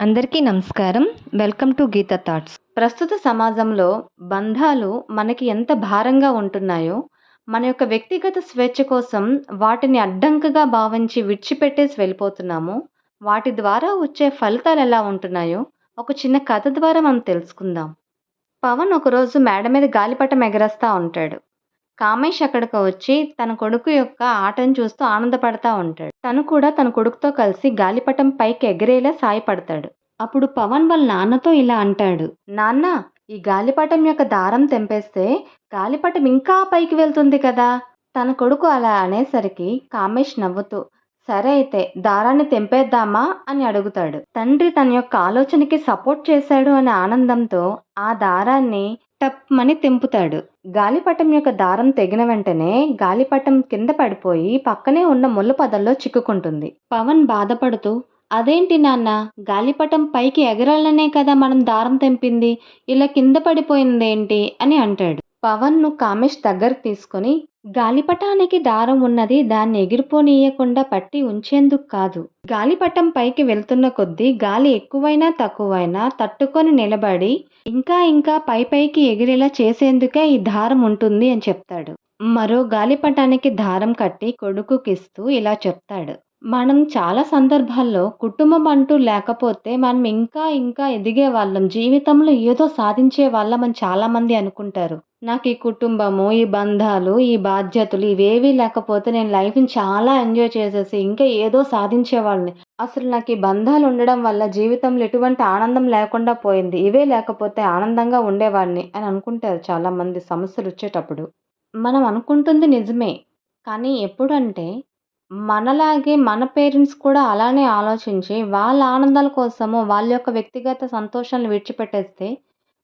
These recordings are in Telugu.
అందరికీ నమస్కారం. Welcome to Geetha thoughts. ప్రస్తుత సమాజంలో బంధాలు మనకి ఎంత భారంగా ఉంటున్నాయో మన యొక్క వ్యక్తిగత స్వేచ్ఛ కోసం వాటిని అడ్డంకగా భావించి విడిచిపెట్టేసి వెళ్ళిపోతున్నాము. వాటి ద్వారా వచ్చే ఫలితాలు ఎలా ఉంటున్నాయో ఒక చిన్న కథ ద్వారా మనం తెలుసుకుందాం. పవన్ ఒకరోజు మేడ మీద గాలిపటం ఎగరేస్తూ ఉంటాడు. కామేష్ అక్కడికి వచ్చి తన కొడుకు యొక్క ఆటను చూస్తూ ఆనందపడతా ఉంటాడు. తను కూడా తన కొడుకుతో కలిసి గాలిపటం పైకి ఎగిరేలా సాయపడతాడు. అప్పుడు పవన్ వాళ్ళ నాన్నతో ఇలా అంటాడు. నాన్న ఈ గాలిపటం యొక్క దారం తెంపేస్తే గాలిపటం ఇంకా పైకి వెళ్తుంది కదా. తన కొడుకు అలా అనేసరికి కామేష్ నవ్వుతూ సరే అయితే దారాన్ని తెంపేద్దామా? అని అడుగుతాడు. తండ్రి తన యొక్క ఆలోచనకి సపోర్ట్ చేశాడు అనే ఆనందంతో ఆ దారాన్ని టప్ మని తెంపుతాడు. గాలిపటం యొక్క దారం తెగిన వెంటనే గాలిపటం కింద పడిపోయి పక్కనే ఉన్న ముళ్ళ పదల్లో చిక్కుకుంటుంది. పవన్ బాధపడుతూ అదేంటి నాన్న గాలిపటం పైకి ఎగరాలనే కదా మనం దారం తెంపింది? ఇలా కింద పడిపోయిందేంటి? అని అంటాడు. పవన్ను కామేష్ దగ్గరకు తీసుకొని గాలిపటానికి దారం ఉన్నది దాన్ని ఎగిరిపోనీయకుండా పట్టి ఉంచేందుకు కాదు. గాలిపటం పైకి వెళ్తున్న కొద్దీ గాలి ఎక్కువైనా తక్కువైనా తట్టుకొని నిలబడి ఇంకా ఇంకా పై పైకి ఎగిరేలా చేసేందుకే ఈ దారం ఉంటుంది అని చెప్తాడు. మరో గాలిపటానికి దారం కట్టి కొడుకుకిస్తూ ఇలా చెప్తాడు. మనం చాలా సందర్భాల్లో కుటుంబం అంటూ లేకపోతే మనం ఇంకా ఇంకా ఎదిగే వాళ్ళం జీవితంలో ఏదో సాధించే వాళ్ళం అని చాలామంది అనుకుంటారు. నాకు ఈ కుటుంబము ఈ బంధాలు ఈ బాధ్యతలు ఇవేవీ లేకపోతే నేను లైఫ్ని చాలా ఎంజాయ్ చేసేసి ఇంకా ఏదో సాధించే వాళ్ళని అసలు నాకు ఈ బంధాలు ఉండడం వల్ల జీవితంలో ఎటువంటి ఆనందం లేకుండా పోయింది. ఇవే లేకపోతే ఆనందంగా ఉండేవాడిని అని అనుకుంటారు చాలామంది సమస్యలు వచ్చేటప్పుడు. మనం అనుకుంటుంది నిజమే. కానీ ఎప్పుడంటే మనలాగే మన పేరెంట్స్ కూడా అలానే ఆలోచించి వాళ్ళ ఆనందాల కోసము వాళ్ళ యొక్క వ్యక్తిగత సంతోషాలను విడిచిపెట్టేస్తే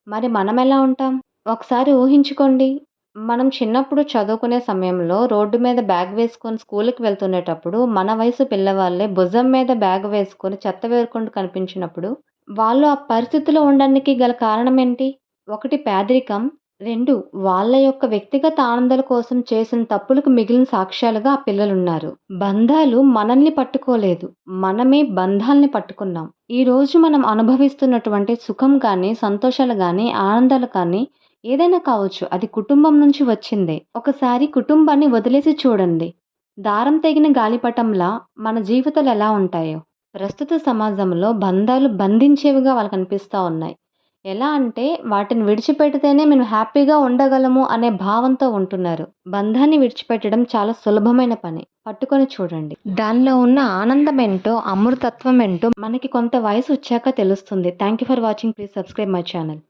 మరి మనం ఎలా ఉంటాం? ఒకసారి ఊహించుకోండి. మనం చిన్నప్పుడు చదువుకునే సమయంలో రోడ్డు మీద బ్యాగ్ వేసుకొని స్కూల్కి వెళ్తునేటప్పుడు మన వయసు పిల్లవాళ్ళే భుజం మీద బ్యాగ్ వేసుకొని చెత్త వేరుకుంటూ కనిపించినప్పుడు వాళ్ళు ఆ పరిస్థితిలో ఉండడానికి గల కారణం ఏంటి? ఒకటి పేదరికం రెండు వాళ్ళ యొక్క వ్యక్తిగత ఆనందాల కోసం చేసిన తప్పులకు మిగిలిన సాక్ష్యాలుగా ఆ పిల్లలున్నారు. బంధాలు మనల్ని పట్టుకోలేదు. మనమే బంధాల్ని పట్టుకున్నాం. ఈ రోజు మనం అనుభవిస్తున్నటువంటి సుఖం కానీ సంతోషాలు కానీ ఆనందాలు కానీ ఏదైనా కావచ్చు అది కుటుంబం నుంచి వచ్చిందే. ఒకసారి కుటుంబాన్ని వదిలేసి చూడండి. దారం తెగిన గాలిపటంలా మన జీవితాలు ఎలా ఉంటాయో. ప్రస్తుత సమాజంలో బంధాలు బంధించేవిగా వాళ్ళకి అనిపిస్తూ ఉన్నాయి. ఎలా అంటే వాటిని విడిచిపెడితేనే మేము హ్యాపీగా ఉండగలము అనే భావంతో ఉంటున్నారు. బంధాన్ని విడిచిపెట్టడం చాలా సులభమైన పని. పట్టుకొని చూడండి. దానిలో ఉన్న ఆనందం ఏంటో అమృతత్వం ఏంటో మనకి కొంత వయసు వచ్చాక తెలుస్తుంది. Thank you for watching. Please subscribe my channel.